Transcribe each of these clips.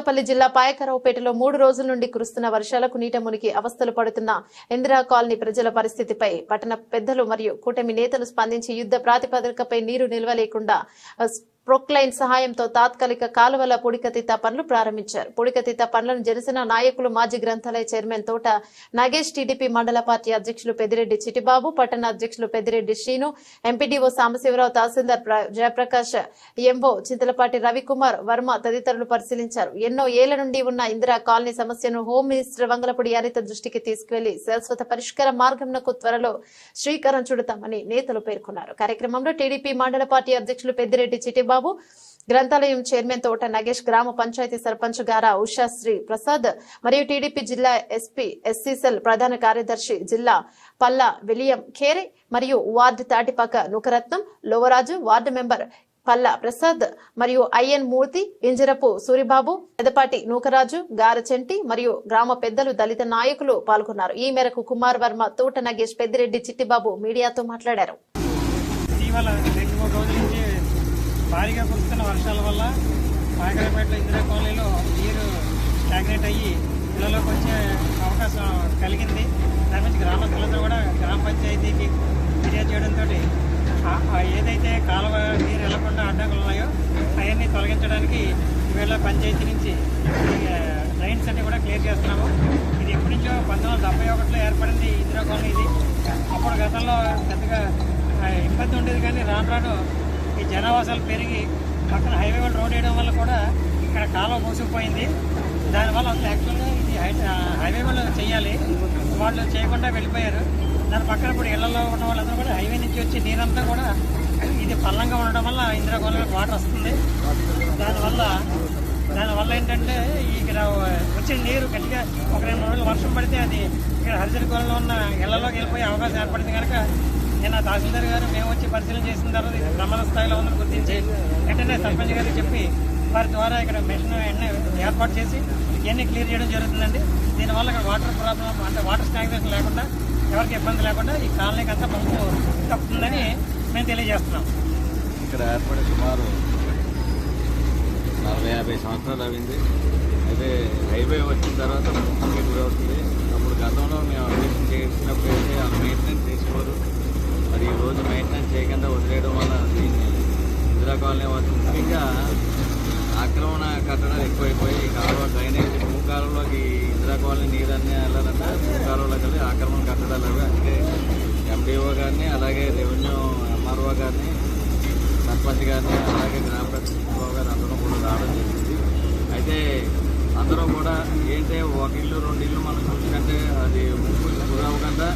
అనకాపల్లి జిల్లా పాయకరావుపేటలో మూడు రోజుల నుండి కురుస్తున్న వర్షాలకు నీట మునిగి అవస్థలు పడుతున్న ఇందిరా కాలనీ ప్రజల పరిస్థితిపై పట్టణ పెద్దలు మరియు కూటమి నేతలు స్పందించి యుద్ధ ప్రాతిపదికపై నీరు నిల్వలేకుండా ప్రొక్లైన్ సహాయంతో తాత్కాలిక కాలువల పుడికతీత పనులు ప్రారంభించారు. పుడికతీత పనులను జనసేన నాయకులు మాజీ గ్రంథాలయ చైర్మన్ తోట నాగేష్ టీడీపీ మండల పార్టీ అధ్యక్షులు పెద్దిరెడ్డి చిటిబాబు పట్టణ అధ్యక్షులు పెద్దిరెడ్డి శ్రీను ఎంపీడీఓ సాంబశివరావు తహసీల్దార్ జయప్రకాష్ ఎంఓ చింతలపాటి రవికుమార్ వర్మ తదితరులు పరిశీలించారు. ఎన్నో ఏళ్ళ నుండి ఉన్న ఇందిరా కాలనీ సమస్యను హోం మినిస్టర్ వంగలపూడి హరిత దృష్టికి తీసుకువెళ్ళి శాశ్వత పరిష్కార మార్గంకు త్వరలో శ్రీకారం చుడతామని నేతలు పేర్కొన్నారు. కార్యక్రమంలో టీడీపీ మండల పార్టీ అధ్యక్షులు పెద్దిరెడ్డి చిటిబాబు గ్రంథాలయం చైర్మన్ తోట నగేష్ గ్రామ పంచాయతీ సర్పంచ్ గారా ఉషాశ్రీ ప్రసాద్. మరియు టీడీపీ జిల్లా ఎస్పీ ఎస్సీసెల్ ప్రధాన కార్యదర్శి జిల్లా పల్లా విలియం ఖేరే. మరియు ward Tatipaka Nukaratnam Lovaraju ward member Palla Prasad. మరియు ఐఎన్ మూర్తి ఇంజరపు సూరిబాబు పెదపాటి నూకరాజు గారచెంటి మరియు గ్రామ పెద్దలు దళిత నాయకులు పాల్గొన్నారు. ఈ మేరకు కుమార్ వర్మ తోట నగేష్ పెద్దిరెడ్డి చిట్టిబాబు మీడియాతో మాట్లాడారు ఇటీవల రెండు మూడు రోజుల నుంచి భారీగా కురుస్తున్న వర్షాల వల్ల పాయకరపేటలో ఇందిరా కాలనీలో నీరు స్టాగ్నేట్ అయ్యి ఇళ్ళలోకి వచ్చే అవకాశం కలిగింది. దాని నుంచి గ్రామస్తులందరూ కూడా గ్రామ పంచాయతీకి ఫిర్యాదు చేయడంతో ఏదైతే కాలువ నీరు వెళ్ళకుండా అడ్డంకులు ఉన్నాయో అవన్నీ తొలగించడానికి ఈవేళ పంచాయతీ నుంచి డ్రైన్స్ అన్ని కూడా క్లియర్ చేస్తున్నాము. ఇది ఎప్పటి నుంచో పంతొమ్మిది వందల డెబ్బై ఒకటిలో ఏర్పడింది ఇందిరా కాలనీ ఇది. అప్పుడు గతంలో పెద్దగా ఇబ్బంది ఉండేది కానీ రాను రాను ఈ జనావాసాలు పెరిగి పక్కన హైవే వాళ్ళు రోడ్ వేయడం వల్ల కూడా ఇక్కడ కాలువ మూసుకుపోయింది. దానివల్ల అసలు యాక్చువల్గా ఇది హై- హైవే వాళ్ళు చేయాలి వాళ్ళు చేయకుండా వెళ్ళిపోయారు. దాని పక్కన ఇప్పుడు ఇళ్ళలో ఉన్న వాళ్ళందరూ కూడా హైవే నుంచి వచ్చి నీరంతా కూడా ఇది పల్లంగా ఉండడం వల్ల ఇందిరా వాటర్ వస్తుంది. దానివల్ల దానివల్ల ఏంటంటే ఇక్కడ వచ్చిన నీరు గట్టిగా ఒక రెండు రోజులు వర్షం పడితే అది ఇక్కడ హరిజన గోళంలో ఉన్న ఇళ్ళలోకి వెళ్ళిపోయే అవకాశం ఏర్పడింది కనుక నిన్న తహసీల్దార్ గారు మేము వచ్చి పరిశీలన చేసిన తర్వాత ఇది ప్రమాద స్థాయిలో ఉందని గుర్తించి వెంటనే సర్పంచ్ గారికి చెప్పి వారి ద్వారా ఇక్కడ మెషిన్ వెంటనే ఏర్పాటు చేసి ఇవన్నీ క్లియర్ చేయడం జరుగుతుందండి. దీనివల్ల ఇక్కడ వాటర్ ప్రాబ్లం అంటే వాటర్ స్టాగ్నేషన్ లేకుండా ఎవరికి ఇబ్బంది లేకుండా ఈ కాలనీకి అంతా పంపు తప్పుతుందని మేము తెలియజేస్తున్నాం. ఇక్కడ ఏర్పడే సుమారు నలభై యాభై సంవత్సరాలు అయింది. అయితే హైవే వచ్చిన తర్వాత ముఖ్యంగా గురవుతుంది అప్పుడు గతంలో మేము అడ్మిషన్ చేసినప్పుడు అయితే ఆ మెయింటెనెన్స్ చేసుకోరు మరి ఈ రోజు మెయింటెనెన్స్ చేయకుండా వదిలేయడం వల్ల దీన్ని ఇందిరా కాలనీ వద్ద ముఖ్యంగా ఆక్రమణ కట్టడాలు ఎక్కువైపోయి కాలువ డ్రైనేజ్ భూ కాలువలోకి ఇందిరా కాలనీ నీరన్నీ వెళ్ళాలంటే భూ కాలువలోకి వెళ్ళి ఆక్రమణ కట్టడాలు అవి. అందుకే ఎండిఓ గారిని అలాగే రెవెన్యూ ఎంఆర్ఓ గారిని సర్పంచ్ గారిని అలాగే గ్రామ పంచాయతీ గారు అందరూ కూడా రావడం జరిగింది. అయితే అందరూ కూడా ఏంటంటే ఒక ఇల్లు రెండు ఇల్లు మనం చూసుకుంటే అది ముప్పు గురవ్వకుండా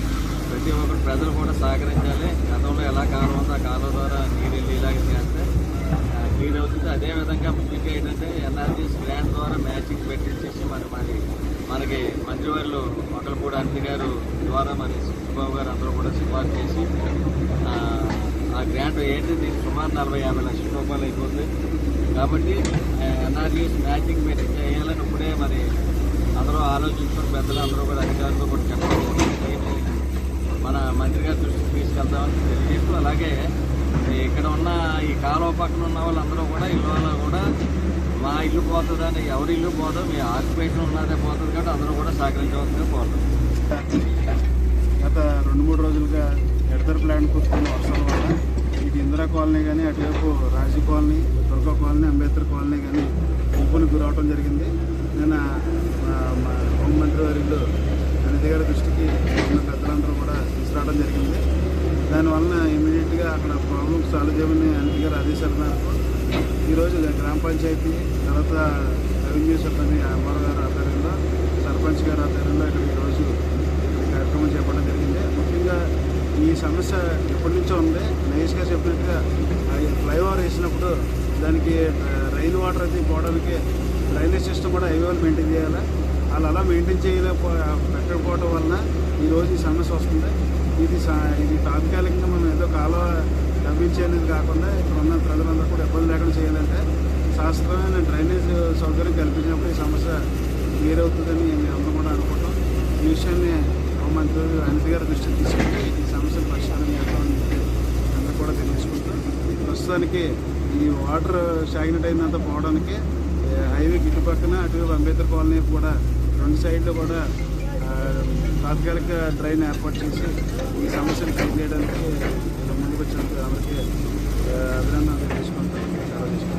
ప్రతి ఒక్కరు ప్రజలు కూడా సహకరించాలి. గతంలో ఎలా కాలం ఉందో ఆ కాలం ద్వారా నీరు వెళ్ళి ఇలాగ చేస్తే క్లియర్ అవుతుంది అదేవిధంగా ముఖ్యంగా ఏంటంటే ఎన్ఆర్జీఎస్ గ్రాండ్ ద్వారా మ్యాచింగ్ పెట్టించేసి మరి మరి మనకి మంత్రివర్యులు మొక్కలపూడి అంతి గారు ద్వారా మరి సుబ్బాబు గారు అందరూ కూడా సిఫార్సు చేసి ఆ, గ్రాంట్ ఏంటి? దీనికి సుమారు నలభై యాభై లక్షల రూపాయలు అయిపోతుంది. కాబట్టి ఎన్ఆర్జీఎస్ మ్యాచింగ్ పెట్టి చేయాలని ఇప్పుడే మరి అందరూ ఆలోచించుకుని పెద్దలు అందరూ కూడా అధికారులతో కూడా చెప్పడం మన మంత్రి గారి దృష్టికి తీసుకెళ్తామని తెలియజేస్తూ అలాగే ఇక్కడ ఉన్న ఈ కాలువ పక్కన ఉన్న వాళ్ళందరూ కూడా ఇల్లు కూడా మా ఇల్లు పోతుందని ఎవరి ఇల్లు పోదో మీ ఆక్యుపేషన్ ఉన్నదే పోతుంది కాబట్టి అందరూ కూడా సహకరించవలసిందిగా పోతుంది గత రెండు మూడు రోజులుగా ఎడతర్ ప్లాంట్ కూర్చున్న వర్షాల వల్ల ఇటు ఇందిరా కాలనీ కానీ అటువైపు Raji colony Durga colony Ambedkar colony కానీ ముప్పులకు గురవటం జరిగింది. నేను మా మా హోంమంత్రి వారిలో అనిత గారి అనిత గారి ఈరోజు గ్రామ పంచాయతీ తర్వాత రెవెన్యూ సిబ్బంది ఎంఆర్ గారు ఆధ్వర్యంలో సర్పంచ్ గారు ఆధ్వర్యంలో ఇక్కడ ఈరోజు కార్యక్రమం చేపట్టడం జరిగింది. ముఖ్యంగా ఈ సమస్య ఎప్పటి నుంచో ఉంది. నైస్ గారు చెప్పినట్టుగా ఫ్లైఓవర్ వేసినప్పుడు దానికి రైన్ వాటర్ అయితే పోవడానికి డ్రైనేజ్ సిస్టమ్ కూడా హైవేలు మెయింటైన్ చేయాలి? వాళ్ళు అలా మెయింటైన్ చేయలేకపో పెట్టకపోవడం వలన ఈరోజు ఈ సమస్య వస్తుంది. ఇది సా- ఇది తాత్కాలికంగా మనం ఏదో కాలువ తవ్వించేది కాకుండా ఇక్కడ ఉన్న ప్రజలందరూ కూడా ఇబ్బంది లేకుండా చేయాలంటే శాస్త్రమైన డ్రైనేజ్ సౌకర్యం కల్పించినప్పుడు ఈ సమస్య క్లియర్ అవుతుందని మేము అందరం కూడా అనుకుంటాం ఈ విషయాన్ని హోంమంత్రి అనిత గారి దృష్టికి తీసుకుంటే ఈ సమస్యను పరిష్కారం చేస్తామని అందరూ కూడా తెలియజేసుకుంటాం ప్రస్తుతానికి ఈ వాటర్ స్టాగ్నెట్ అయినంత పోవడానికి హైవే ఇటు పక్కన అటు అంబేద్కర్ కాలనీ కూడా రెండు సైడ్లు కూడా తాత్కాలిక ట్రైన్ ఏర్పాటు చేసి ఈ సమస్యను కలిగి చేయడానికి ముందుకు వచ్చినందుకు అందరికీ అభినందనలు తీసుకుంటాం చాలా తీసుకుంటాం